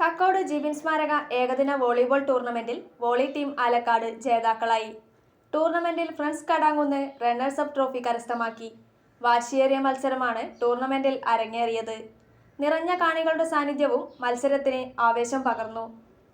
കക്കോട് ജിബിൻ സ്മാരക ഏകദിന വോളിബോൾ ടൂർണമെന്റിൽ വോളി ടീം ആലക്കാട് ജേതാക്കളായി. ടൂർണമെന്റിൽ friends Kadangunnu runners up trophy കരസ്ഥമാക്കി. വാശിയേറിയ മത്സരമാണ് ടൂർണമെന്റിൽ അരങ്ങേറിയത്. നിറഞ്ഞ കാണികളുടെ സാന്നിധ്യവും മത്സരത്തിന് ആവേശം പകർന്നു.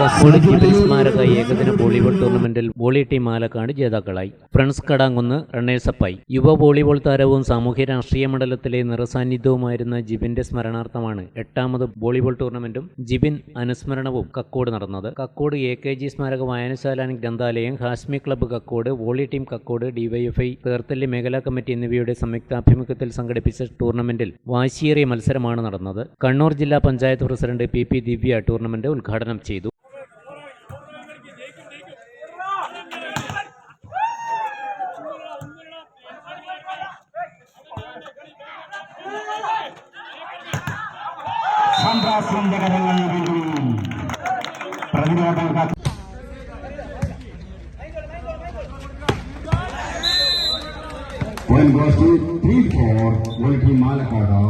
കസോളി സ്മാരക ഏകദിന വോളിബോൾ ടൂർണമെന്റിൽ വോളി ടീം ആലക്കാട് ജേതാക്കളായി. ഫ്രണ്ട്സ് കടാങ്കുന്ന് റണ്ണേഴ്സപ്പായി. യുവ വോളിബോൾ താരവും സാമൂഹ്യ രാഷ്ട്രീയ മണ്ഡലത്തിലെ നിറസാന്നിധ്യവുമായിരുന്ന ജിബിന്റെ സ്മരണാർത്ഥമാണ് എട്ടാമത് വോളിബോൾ ടൂർണമെന്റും ജിബിൻ അനുസ്മരണവും കക്കോട് നടന്നത്. കക്കോട് എ കെ ജി സ്മാരക വായനശാല ഗ്രന്ഥാലയം Hasmi club Kakkod volley team Kakkod DYFI Therthally മേഖലാ കമ്മിറ്റി എന്നിവയുടെ സംയുക്താഭിമുഖ്യത്തിൽ സംഘടിപ്പിച്ച ടൂർണമെന്റിൽ വാശിയേറിയ മത്സരമാണ് നടന്നത്. കണ്ണൂർ ജില്ലാ panchayat president P P Divya tournament ഉദ്ഘാടനം ചെയ്തു. రాష్ట్రం జగదల్లయ్య వీరు ప్రతిరోధంగా One goes to three four. Goalkeeper Malakada.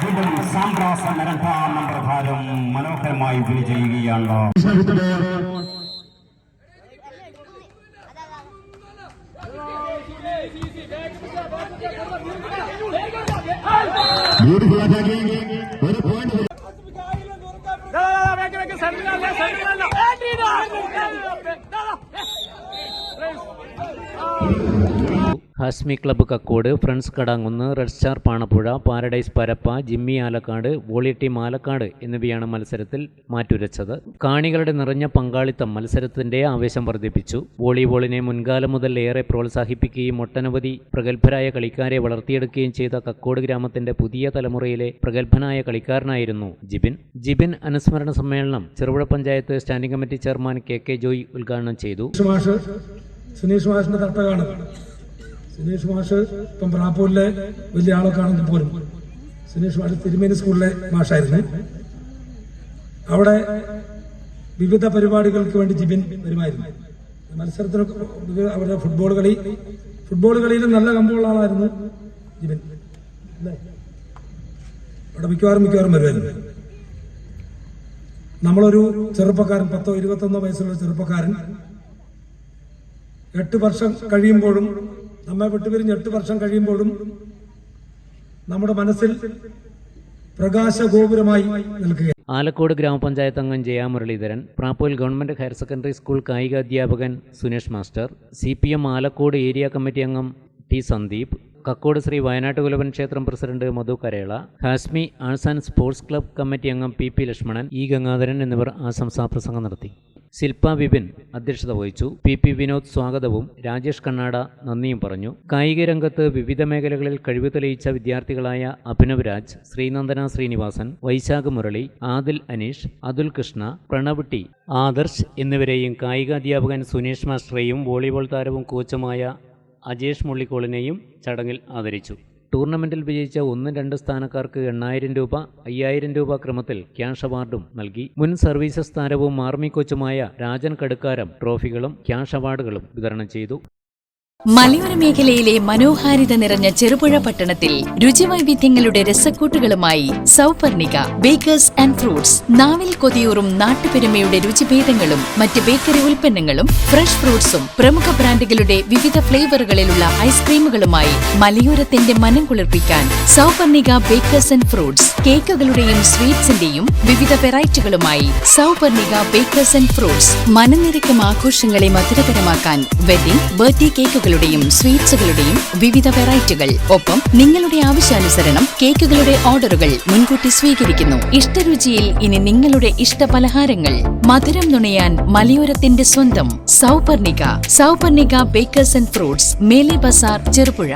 വീണ്ടും സാമ്രാസം രണ്ടാം നമ്പർ ഭാരം മനോഹരമായി വിളി ചെയ്യുകയാണ് beautiful attacking Hasmi club Kakkod friends Kadangunnu red star Panappuzha paradise Parappa Jimmy Alakkad volley team Alakkad എന്നിവയാണ് മത്സരത്തിൽ മാറ്റുരച്ചത്. കാണികളുടെ നിറഞ്ഞ പങ്കാളിത്തം മത്സരത്തിന്റെ ആവേശം വർദ്ധിപ്പിച്ചു. വോളിബോളിനെ മുൻകാലം മുതൽ ഏറെ പ്രോത്സാഹിപ്പിക്കുകയും ഒട്ടനവധി പ്രഗത്ഭരായ കളിക്കാരെ വളർത്തിയെടുക്കുകയും ചെയ്ത കക്കോട് ഗ്രാമത്തിന്റെ പുതിയ തലമുറയിലെ പ്രഗത്ഭനായ കളിക്കാരനായിരുന്നു ജിബിൻ. ജിബിൻ അനുസ്മരണ സമ്മേളനം Cherupuzha panchayat standing committee chairman K K Joy ഉദ്ഘാടനം ചെയ്തു. സുനീഷ് മാഷിന്റെ തട്ടകാണ്. സുനീഷ് മാഷ് ഇപ്പം പ്രാപ്പൂരിലെ വലിയ ആളൊക്കെ ആണെങ്കിൽ പോലും. സുനീഷ് മാഷ് തിരുമേനി സ്കൂളിലെ മാഷായിരുന്നു. അവിടെ വിവിധ പരിപാടികൾക്ക് വേണ്ടി ജിബിൻ വരുമായിരുന്നു. മത്സരത്തിനൊക്കെ അവരുടെ ഫുട്ബോൾ കളി ഫുട്ബോൾ കളിയിലും നല്ല കമ്പുള്ള ആളായിരുന്നു ജിബിൻ. അവിടെ മിക്കവാറും മിക്കവാറും വരുമായിരുന്നു. നമ്മളൊരു ചെറുപ്പക്കാരൻ പത്തോ ഇരുപത്തൊന്നോ വയസ്സുള്ള ചെറുപ്പക്കാരൻ എട്ട് വർഷം കഴിയുമ്പോഴും നമ്മെ വിട്ടുപിരിഞ്ഞ് എട്ട് വർഷം കഴിയുമ്പോഴും നമ്മുടെ മനസ്സിൽ പ്രകാശഗോപുരമായി നിൽക്കുക ആലക്കോട് ഗ്രാമപഞ്ചായത്ത് അംഗം Jaya Muraleedharan Prapoil government higher secondary school കായിക അധ്യാപകൻ Sunesh master C P M Alakode area committee അംഗം ടി സന്ദീപ് കക്കോട് ശ്രീ വയനാട്ട് കുലവൻ ക്ഷേത്രം president Madhu കരേള Hasmi arts and sports club committee അംഗം P P Lakshmanan E Gangadharan എന്നിവർ ആശംസാ പ്രസംഗം നടത്തി. ശില്പ വിപിൻ അധ്യക്ഷത വഹിച്ചു. പി. പി. വിനോദ് സ്വാഗതവും രാജേഷ് കണ്ണാട നന്ദിയും പറഞ്ഞു. കായിക രംഗത്ത് വിവിധ മേഖലകളിൽ കഴിവ് തെളിയിച്ച വിദ്യാർത്ഥികളായ അഭിനവ് രാജ് ശ്രീനന്ദന ശ്രീനിവാസൻ വൈശാഖ് മുരളി ആദിൽ അനീഷ് അതുൽ കൃഷ്ണ പ്രണവ് ടി ആദർശ് എന്നിവരെയും കായികാധ്യാപകൻ സുനീഷ് മാസ്റ്ററെയും വോളിബോൾ താരവും കോച്ചുമായ അജേഷ് മുള്ളിക്കോളിനെയും ചടങ്ങിൽ ആദരിച്ചു. ടൂർണമെന്റിൽ വിജയിച്ച ഒന്ന് രണ്ട് സ്ഥാനക്കാർക്ക് എണ്ണായിരം രൂപ അയ്യായിരം രൂപ ക്രമത്തിൽ ക്യാഷ് അവാർഡും നൽകി. മുൻ സർവീസസ് താരവും ആർമി കോച്ചുമായ രാജൻ കടുക്കാരം ട്രോഫികളും ക്യാഷ് അവാർഡുകളും വിതരണം ചെയ്തു. മലയോര മേഖലയിലെ മനോഹാരിത നിറഞ്ഞ ചെറുപുഴ പട്ടണത്തിൽ രുചിവൈവിധ്യങ്ങളുടെ രസക്കൂട്ടുകളുമായി സൗപർണിക ബേക്കേഴ്സ് ആൻഡ് ഫ്രൂട്ട്സ് നാവിൽ കൊതിയൂറും നാട്ടുപെരുമയുടെ രുചിഭേദങ്ങളും മറ്റ് ബേക്കറി ഉൽപ്പന്നങ്ങളും ഫ്രഷ് ഫ്രൂട്ട്സും പ്രമുഖ ബ്രാൻഡുകളുടെ വിവിധ ഫ്ലേവറുകളിലുള്ള ഐസ്ക്രീമുകളുമായി മലയോരത്തിന്റെ മനം കുളിർപ്പിക്കാൻ സൗപർണിക ബേക്കേഴ്സ് ആൻഡ് ഫ്രൂട്ട്സ് കേക്കുകളുടെയും സ്വീറ്റ്സിന്റെയും വിവിധ വെറൈറ്റികളുമായി സൗപർണിക ബേക്കേഴ്സ് ആൻഡ് ഫ്രൂട്ട്സ് മനനിരക്കും ആഘോഷങ്ങളെ മധുരകരമാക്കാൻ വെഡിംഗ് ബർത്ത്ഡേ കേക്കുകളുടെയും സ്വീറ്റ്സുകളുടെയും വിവിധ വെറൈറ്റികൾ. ഒപ്പം നിങ്ങളുടെ ആവശ്യാനുസരണം കേക്കുകളുടെ ഓർഡറുകൾ മുൻകൂട്ടി സ്വീകരിക്കുന്നു. ഇഷ്ടരുചിയിൽ ഇനി നിങ്ങളുടെ ഇഷ്ട പലഹാരങ്ങൾ മധുരം നുണയാൻ മലയോരത്തിന്റെ സ്വന്തം Souparnika. Souparnika bakers and fruits Mele Bazar Cherupuzha.